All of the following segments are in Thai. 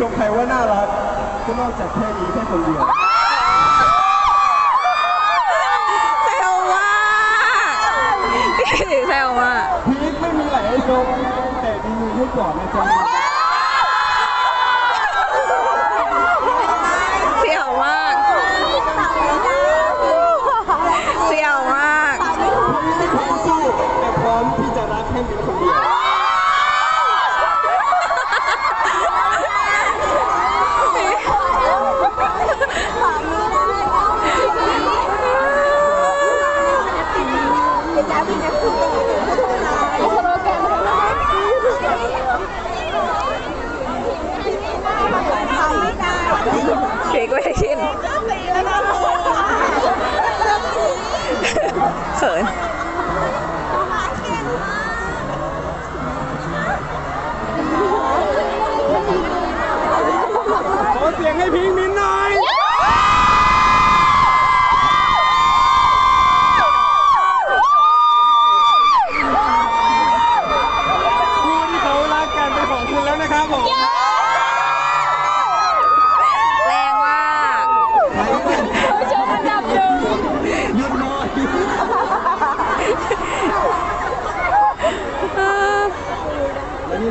ชมใครว่าน่ารักก็นอกจากแค่นี้แค่คนเดียว แซวมากแซวมากพีคไม่มีไหลให้ชมแต่มีมือให้กอดนะจ๊ะ เสี่ยวมากเสี่ยวมาก พีคไม่พร้อมสู้แต่พร้อมที่จะรักแค่เป็นคนเดียว เด็กไม่ได้กินเขินขอเสียงให้พี่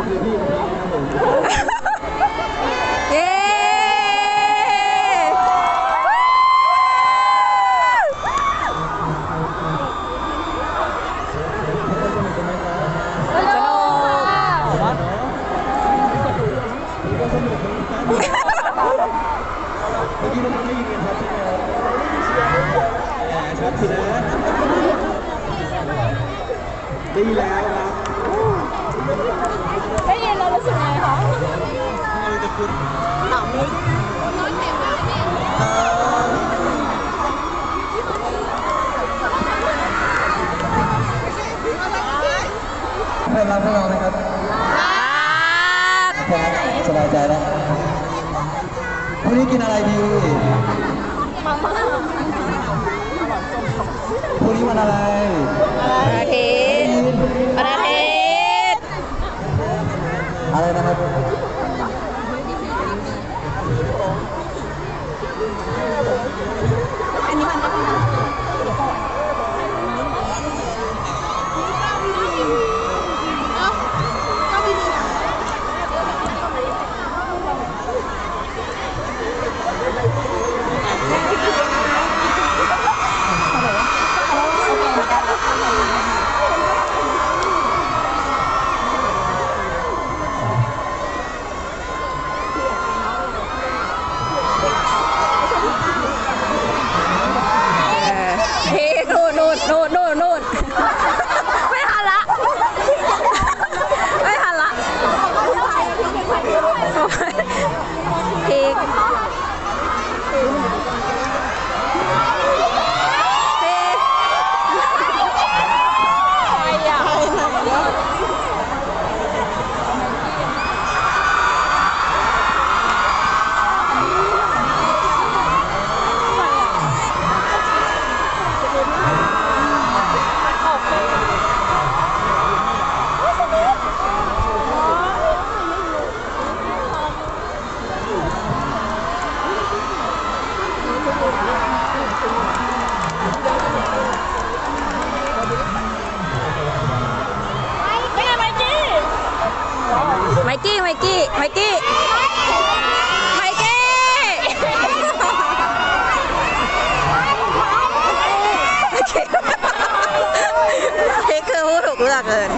คือพี่ของพี่นะครับผมเย้สนุกเมื่อกี้มันไม่ยินกันครับใช่ไหมครับแหมชัดสินะดีแล้วครับได้ยิ นแล้วรู้สึกไงคะเราจะคุณให้รับพวกเรานะครับครับสบายใจแล้วพรุ่งนี้กินอะไรดีพรุ่งนี้วันอะไร อะไรนะครับ เออพี่นู่นนู่นนู่นนู่นนู่นไม่ทันละ ไม่ทันละพีกพีก ไม่ได้ไมกี้ ไมกี้ไมกี้ไมกี้ไมกี้พีกคือผู้ถูกเลือกเกิน